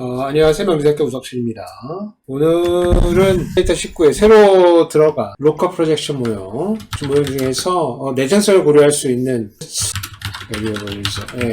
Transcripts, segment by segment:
어, 안녕하세요. 명세학교 우석실입니다. 오늘은 데이터 19에 새로 들어간 로컬 프로젝션 모형 모형 중에서 어, 내장성을 고려할 수 있는 variable이죠. 예.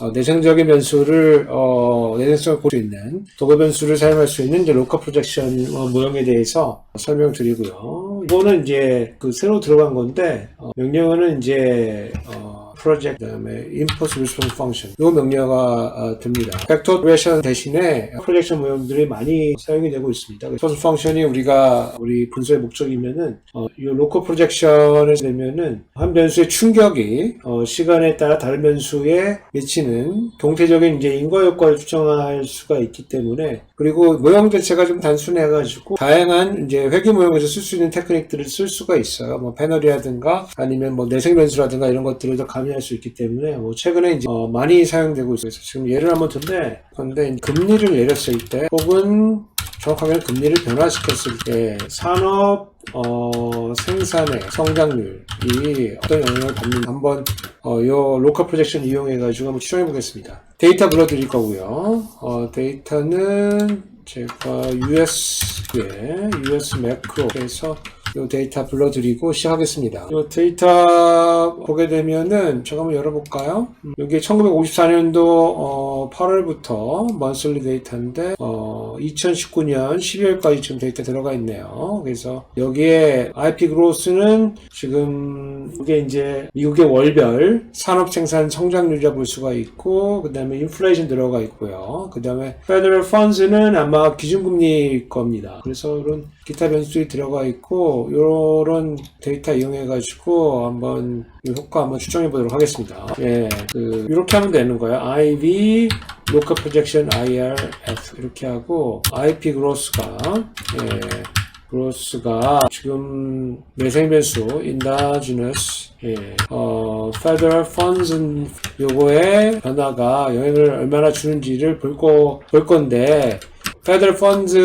어, 내성적인 변수를 어, 내성성을 고를 수 있는 도구 변수를 사용할 수 있는 이제 로컬 프로젝션 어, 모형에 대해서 설명드리고요. 이거는 이제 그 새로 들어간 건데 어, 명령어는 이제 어, 프로젝트 그다음에 import response function 이 명령어가 어, 듭니다. 벡터 오퍼레이션 대신에 프로젝션 모형들이 많이 사용이 되고 있습니다. response function이 우리가 우리 분석의 목적이면은 어, 이 로컬 프로젝션을 되면은 한 변수의 충격이 어, 시간에 따라 다른 변수에 미치는 동태적인 이제 인과 효과를 추정할 수가 있기 때문에 그리고 모형 자체가 좀 단순해가지고 다양한 이제 회귀 모형에서 쓸 수 있는 테크닉들을 쓸 수가 있어요. 뭐 패널이라든가 아니면 뭐 내생 변수라든가 이런 것들을 다 가미할 수 있기 때문에 뭐 최근에 이제 어, 많이 사용되고 있어요. 지금 예를 한번 든데 근데 금리를 내렸을 때 혹은 정확하게는 금리를 변화시켰을 때 산업 어, 생산의 성장률이 어떤 영향을 받는지 한번 어, 요 로컬 프로젝션 이용해 가지고 한번 추정해 보겠습니다. 데이터 불러 드릴 거고요. 어, 데이터는 제가 US에 US 매크로에서 이 데이터 불러드리고 시작하겠습니다. 이 데이터 보게 되면은 제가 한번 열어볼까요? 음, 여기 1954년도 어, 8월부터 먼슬리 데이터인데 어, 2019년 12월까지 지금 데이터 들어가 있네요. 그래서 여기에 IP 그로스는 지금 이게 이제 미국의 월별 산업 생산 성장률이라 볼 수가 있고 그 다음에 인플레이션 들어가 있고요. 그 다음에 페더럴 펀즈는 아마 기준금리 겁니다. 그래서 이런 기타 변수들이 들어가 있고 이런 데이터 이용해 가지고 한번 이 효과 한번 추정해 보도록 하겠습니다. 예, 그 이렇게 하면 되는 거예요. IV local projection IRF 이렇게 하고 IP 그로스가 예, 그로스가 지금 매생 변수 endogenous 예, 어, federal funds 요거의 변화가 영향을 얼마나 주는지를 볼, 거, 볼 건데 페더럴 펀즈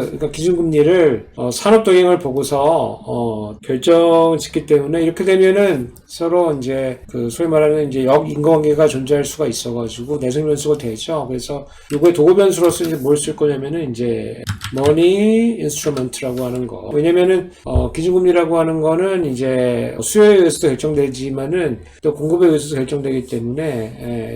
그러니까 기준금리를 어, 산업 동향을 보고서 어, 결정 짓기 때문에 이렇게 되면은 서로 이제 그 소위 말하는 이제 역 인과관계가 존재할 수가 있어가지고 내성 변수가 되죠. 그래서 이거의 도구 변수로서 이제 뭘 쓸 거냐면은 이제 money instrument라고 하는 거. 왜냐면은 어, 기준금리라고 하는 거는 이제 수요에 의해서 결정되지만은 또 공급에 의해서 결정되기 때문에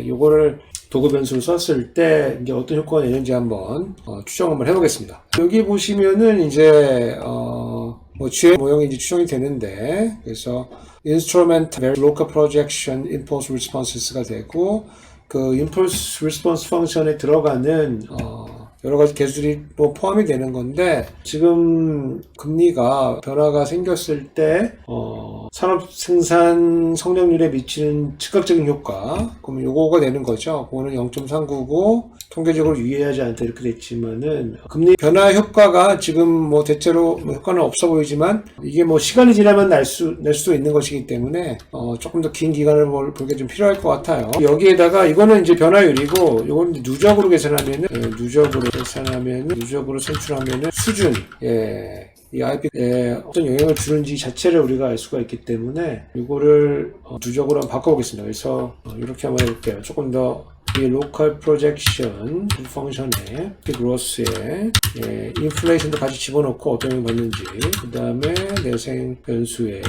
예, 요거를 도구 변수를 썼을 때 이제 어떤 효과가 내는지 한번 어, 추정 한번 해보겠습니다. 여기 보시면은 이제 어, 뭐 GL 모형이 이제 추정이 되는데 그래서 instrument local projection impulse responses가 되고 그 impulse response 펑션에 들어가는 어, 여러 가지 개수들이 뭐 포함이 되는 건데 지금 금리가 변화가 생겼을 때 어, 산업 생산 성장률에 미치는 즉각적인 효과 그러면 요거가 되는 거죠. 그거는 0.399 통계적으로 유의하지 않다 이렇게 됐지만은 금리 변화 효과가 지금 뭐 대체로 뭐 효과는 없어 보이지만 이게 뭐 시간이 지나면 날 수 낼 수도 있는 것이기 때문에 어, 조금 더 긴 기간을 볼, 볼게 좀 필요할 것 같아요. 여기에다가 이거는 이제 변화율이고 이건 누적으로 계산하면은 예, 누적으로 계산하면 누적으로 산출하면은 수준 예. 이 IP에 어떤 영향을 주는지 자체를 우리가 알 수가 있기 때문에 이거를 어, 누적으로 한번 바꿔보겠습니다. 그래서 어, 이렇게 한번 해볼게요. 조금 더 이 로컬 프로젝션 펑션에 그로스에 예, 인플레이션도 같이 집어넣고 어떤 영향을 받는지 그 다음에 내생 변수에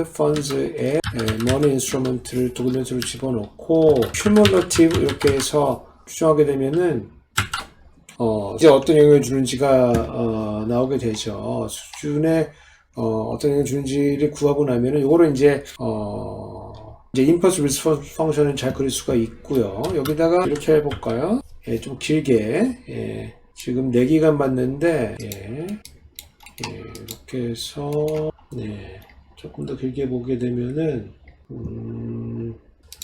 funds에 예, money instrument를 도구 변수를 집어넣고 cumulative 이렇게 해서 추정하게 되면은 어, 이제 어떤 영향을 주는지가 어, 나오게 되죠. 수준에 어, 떤 영향을 주는지를 구하고 나면은 이거를 이제 어, 이제 인퍼스 리스폰스 펑션은 잘 그릴 수가 있고요. 여기다가 이렇게 해볼까요? 예, 좀 길게 예, 지금 4기간 봤는데 예, 예, 이렇게 해서 네, 조금 더 길게 보게 되면은 음,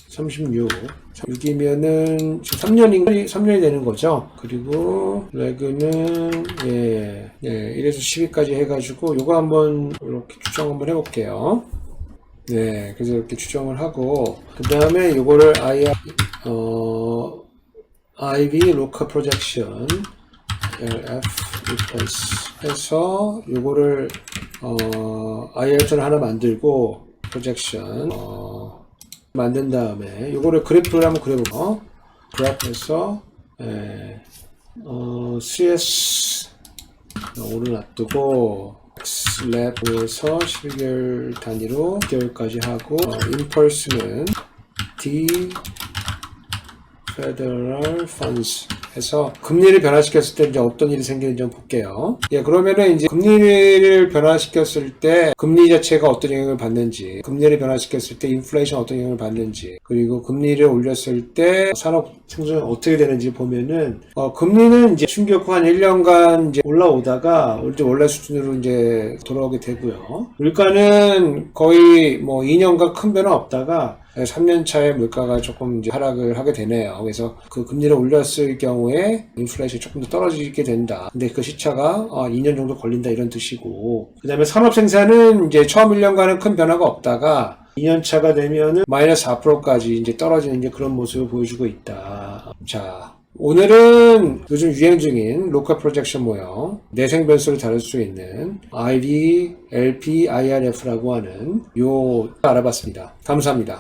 36. 6이면은 지금 3년이, 3년이 되는 거죠. 그리고 레그는, 예, 예, 1에서 10위까지 해가지고, 요거 한번 이렇게 추정 한번 해볼게요. 네, 그래서 이렇게 추정을 하고, 그 다음에 요거를 IR, 어, IV Local Projection, LF Replace 해서 요거를, 어, IR전을 하나 만들고, projection, 어, 만든 다음에 요거를 그래프를 한번 그려보고 그래프에서 예, CS 오늘 놔두고 랩에서 12개월 단위로 6개월까지 하고 어, 임펄스는 D Federal Funds 해서 금리를 변화시켰을 때 이제 어떤 일이 생기는지 좀 볼게요. 예, 그러면은 이제 금리를 변화시켰을 때 금리 자체가 어떤 영향을 받는지, 금리를 변화시켰을 때 인플레이션 어떤 영향을 받는지, 그리고 금리를 올렸을 때 산업 생존이 어떻게 되는지 보면은 어, 금리는 이제 충격 후 한 1년간 이제 올라오다가 이제 원래 수준으로 이제 돌아오게 되고요. 물가는 거의 뭐 2년간 큰 변화 없다가 3년 차에 물가가 조금 이제 하락을 하게 되네요. 그래서 그 금리를 올렸을 경우에 인플레이션이 조금 더 떨어지게 된다. 근데 그 시차가 어, 2년 정도 걸린다 이런 뜻이고. 그 다음에 산업 생산은 이제 처음 1년간은 큰 변화가 없다가 2년 차가 되면은 마이너스 4%까지 이제 떨어지는 이제 그런 모습을 보여주고 있다. 자. 오늘은 요즘 유행 중인 로컬 프로젝션 모형, 내생 변수를 다룰 수 있는 IV, LP, IRF라고 하는 요 알아봤습니다. 감사합니다.